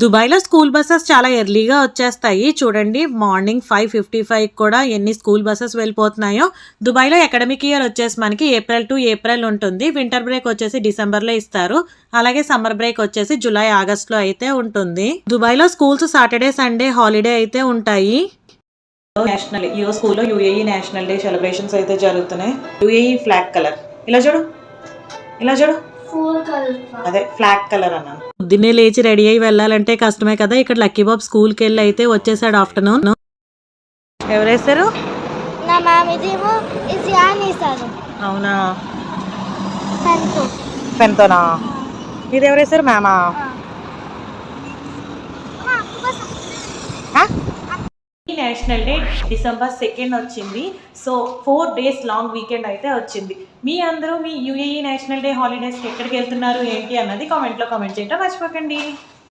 దుబాయ్లో school buses చాలా ఎర్లీగా వచ్చేస్తాయి. చూడండి మార్నింగ్ ఫైవ్ ఫిఫ్టీ ఫైవ్ కూడా ఎన్ని స్కూల్ బస్సెస్ వెళ్ళిపోతున్నాయో. దుబాయ్లో అకాడమిక్ ఇయర్ వచ్చేసి మనకి ఏప్రిల్ టు ఏప్రిల్ ఉంటుంది. వింటర్ బ్రేక్ వచ్చేసి డిసెంబర్లో ఇస్తారు. అలాగే సమ్మర్ బ్రేక్ వచ్చేసి జూలై ఆగస్ట్లో అయితే ఉంటుంది. దుబాయ్లో స్కూల్స్ సాటర్డే సండే హాలిడే అయితే ఉంటాయి. నేషనల్ ఈ స్కూల్లో యూఏఈ నేషనల్ డే సెలబ్రేషన్స్ అయితే జరుగుతున్నాయి. UAE flag colour. ఇలా చూడు. ఇలా చూడు. అదే ఫ్లాగ్ కలర్ అన్నాను. పొద్దున్నే లేచి రెడీ అయ్యి వెళ్ళాలంటే కష్టమే కదా. ఇక్కడ లక్కీ బాబు స్కూల్కి వెళ్ళి అయితే వచ్చేసాడు ఆఫ్టర్నూన్. ఎవరేస్తారు అవునా? పెన్తో పెన్తోనా ఇది ఎవరేస్తారు మ్యామా నేషనల్ డే డిసెంబర్ సెకండ్ వచ్చింది. So four days long weekend అయితే వచ్చింది. మీ అందరూ మీ యూఏఈ నేషనల్ డే హాలిడేస్కి ఎక్కడికి వెళ్తున్నారు ఏంటి అన్నది కామెంట్లో కామెంట్ చేయటం మర్చిపోకండి.